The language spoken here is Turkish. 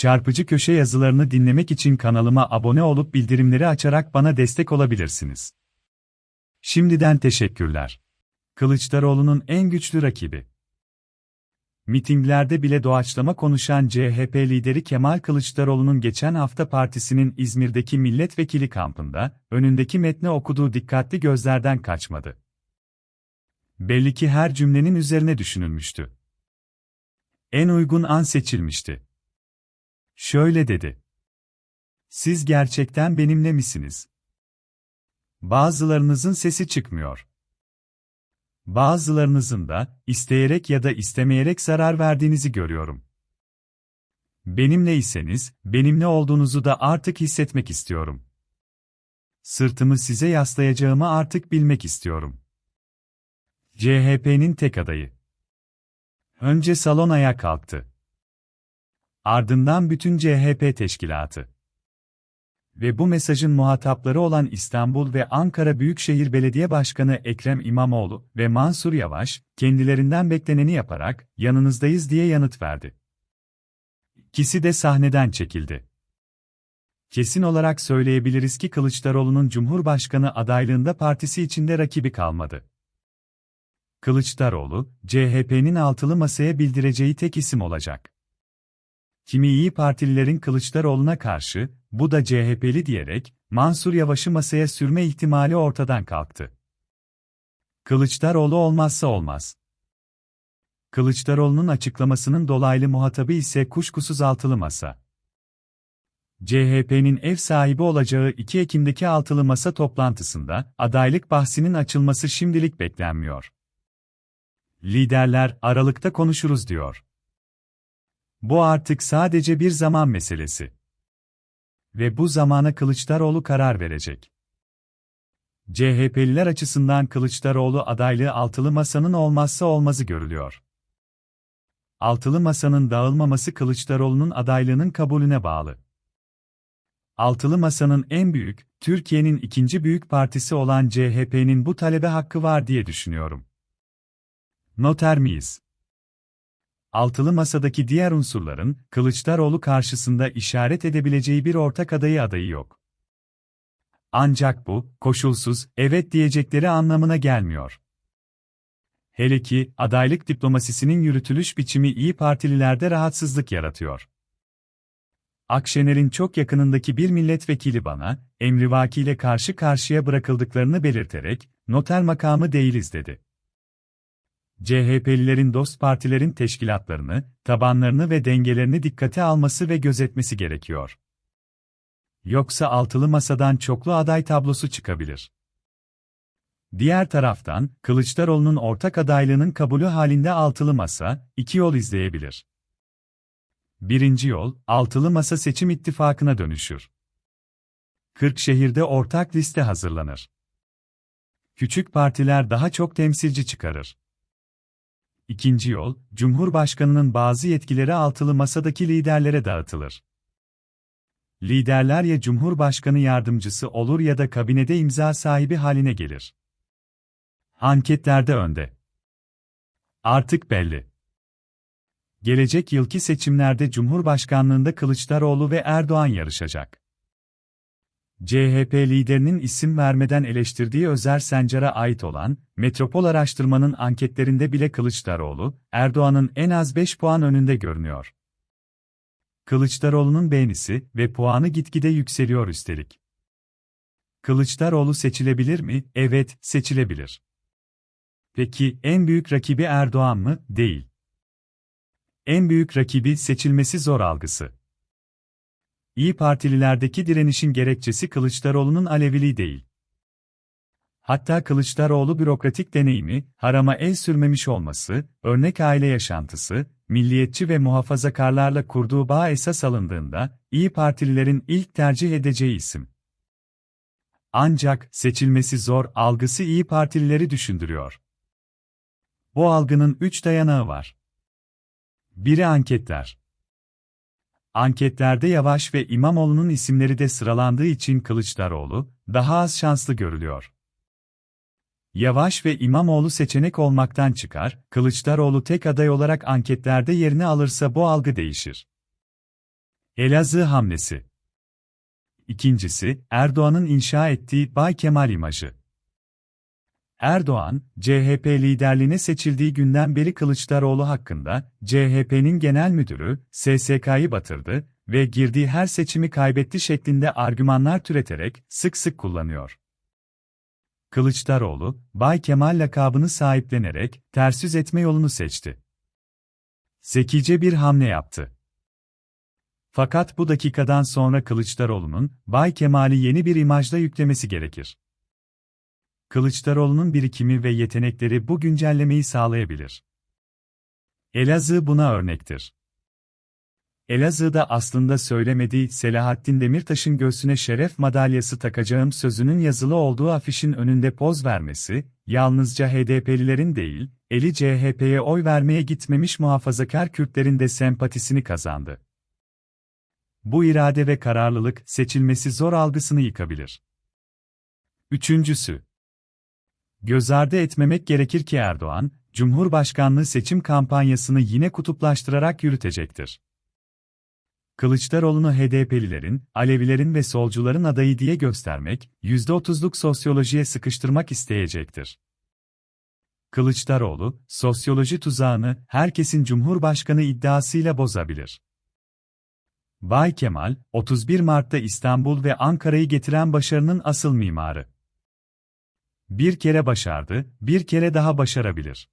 Çarpıcı köşe yazılarını dinlemek için kanalıma abone olup bildirimleri açarak bana destek olabilirsiniz. Şimdiden teşekkürler. Kılıçdaroğlu'nun en güçlü rakibi. Mitinglerde bile doğaçlama konuşan CHP lideri Kemal Kılıçdaroğlu'nun geçen hafta partisinin İzmir'deki milletvekili kampında, önündeki metni okuduğu dikkatli gözlerden kaçmadı. Belli ki her cümlenin üzerine düşünülmüştü. En uygun an seçilmişti. Şöyle dedi. Siz gerçekten benimle misiniz? Bazılarınızın sesi çıkmıyor. Bazılarınızın da, isteyerek ya da istemeyerek zarar verdiğinizi görüyorum. Benimle iseniz, benimle olduğunuzu da artık hissetmek istiyorum. Sırtımı size yaslayacağımı artık bilmek istiyorum. CHP'nin tek adayı. Önce salon ayağa kalktı. Ardından bütün CHP teşkilatı. Ve bu mesajın muhatapları olan İstanbul ve Ankara Büyükşehir Belediye Başkanı Ekrem İmamoğlu ve Mansur Yavaş, kendilerinden bekleneni yaparak, yanınızdayız diye yanıt verdi. İkisi de sahneden çekildi. Kesin olarak söyleyebiliriz ki Kılıçdaroğlu'nun Cumhurbaşkanı adaylığında partisi içinde rakibi kalmadı. Kılıçdaroğlu, CHP'nin altılı masaya bildireceği tek isim olacak. Kimi iyi Partililerin Kılıçdaroğlu'na karşı, bu da CHP'li diyerek, Mansur Yavaş'ı masaya sürme ihtimali ortadan kalktı. Kılıçdaroğlu olmazsa olmaz. Kılıçdaroğlu'nun açıklamasının dolaylı muhatabı ise kuşkusuz altılı masa. CHP'nin ev sahibi olacağı 2 Ekim'deki altılı masa toplantısında adaylık bahsinin açılması şimdilik beklenmiyor. Liderler Aralık'ta konuşuruz diyor. Bu artık sadece bir zaman meselesi. Ve bu zamana Kılıçdaroğlu karar verecek. CHP'liler açısından Kılıçdaroğlu adaylığı altılı masanın olmazsa olmazı görülüyor. Altılı masanın dağılmaması Kılıçdaroğlu'nun adaylığının kabulüne bağlı. Altılı masanın en büyük, Türkiye'nin ikinci büyük partisi olan CHP'nin bu talebe hakkı var diye düşünüyorum. Noter miyiz? Altılı masadaki diğer unsurların, Kılıçdaroğlu karşısında işaret edebileceği bir ortak adayı adayı yok. Ancak bu, koşulsuz, evet diyecekleri anlamına gelmiyor. Hele ki, adaylık diplomasisinin yürütülüş biçimi iyi Partililerde rahatsızlık yaratıyor. Akşener'in çok yakınındaki bir milletvekili bana, emrivakiyle karşı karşıya bırakıldıklarını belirterek, noter makamı değiliz dedi. CHP'lilerin dost partilerin teşkilatlarını, tabanlarını ve dengelerini dikkate alması ve gözetmesi gerekiyor. Yoksa altılı masadan çoklu aday tablosu çıkabilir. Diğer taraftan, Kılıçdaroğlu'nun ortak adaylığının kabulü halinde altılı masa, iki yol izleyebilir. Birinci yol, altılı masa seçim ittifakına dönüşür. Kırkşehir'de ortak liste hazırlanır. Küçük partiler daha çok temsilci çıkarır. İkinci yol, Cumhurbaşkanının bazı yetkileri altılı masadaki liderlere dağıtılır. Liderler ya Cumhurbaşkanı yardımcısı olur ya da kabinede imza sahibi haline gelir. Anketlerde önde. Artık belli. Gelecek yılki seçimlerde Cumhurbaşkanlığında Kılıçdaroğlu ve Erdoğan yarışacak. CHP liderinin isim vermeden eleştirdiği Özer Sencar'a ait olan, Metropol araştırmanın anketlerinde bile Kılıçdaroğlu, Erdoğan'ın en az 5 puan önünde görünüyor. Kılıçdaroğlu'nun beğenisi ve puanı gitgide yükseliyor üstelik. Kılıçdaroğlu seçilebilir mi? Evet, seçilebilir. Peki en büyük rakibi Erdoğan mı? Değil. En büyük rakibi seçilmesi zor algısı. İyi Partililerdeki direnişin gerekçesi Kılıçdaroğlu'nun Aleviliği değil. Hatta Kılıçdaroğlu bürokratik deneyimi, harama el sürmemiş olması, örnek aile yaşantısı, milliyetçi ve muhafazakarlarla kurduğu bağ esas alındığında, İyi Partililerin ilk tercih edeceği isim. Ancak seçilmesi zor algısı İyi Partilileri düşündürüyor. Bu algının üç dayanağı var. Biri anketler. Anketlerde Yavaş ve İmamoğlu'nun isimleri de sıralandığı için Kılıçdaroğlu, daha az şanslı görülüyor. Yavaş ve İmamoğlu seçenek olmaktan çıkar, Kılıçdaroğlu tek aday olarak anketlerde yerini alırsa bu algı değişir. Elazığ hamlesi. İkincisi, Erdoğan'ın inşa ettiği Bay Kemal imajı. Erdoğan, CHP liderliğine seçildiği günden beri Kılıçdaroğlu hakkında, CHP'nin genel müdürü, SSK'yı batırdı ve girdiği her seçimi kaybetti şeklinde argümanlar türeterek sık sık kullanıyor. Kılıçdaroğlu, Bay Kemal lakabını sahiplenerek ters yüz etme yolunu seçti. Zekice bir hamle yaptı. Fakat bu dakikadan sonra Kılıçdaroğlu'nun Bay Kemal'i yeni bir imajla yüklemesi gerekir. Kılıçdaroğlu'nun birikimi ve yetenekleri bu güncellemeyi sağlayabilir. Elazığ buna örnektir. Elazığ'da aslında söylemediği Selahattin Demirtaş'ın göğsüne şeref madalyası takacağım sözünün yazılı olduğu afişin önünde poz vermesi, yalnızca HDP'lilerin değil, eli CHP'ye oy vermeye gitmemiş muhafazakar Kürtlerin de sempatisini kazandı. Bu irade ve kararlılık seçilmesi zor algısını yıkabilir. Üçüncüsü. Göz ardı etmemek gerekir ki Erdoğan, Cumhurbaşkanlığı seçim kampanyasını yine kutuplaştırarak yürütecektir. Kılıçdaroğlu'nu HDP'lilerin, Alevilerin ve solcuların adayı diye göstermek, %30'luk sosyolojiye sıkıştırmak isteyecektir. Kılıçdaroğlu, sosyoloji tuzağını herkesin cumhurbaşkanı iddiasıyla bozabilir. Bay Kemal, 31 Mart'ta İstanbul ve Ankara'yı getiren başarının asıl mimarı. Bir kere başardı, bir kere daha başarabilir.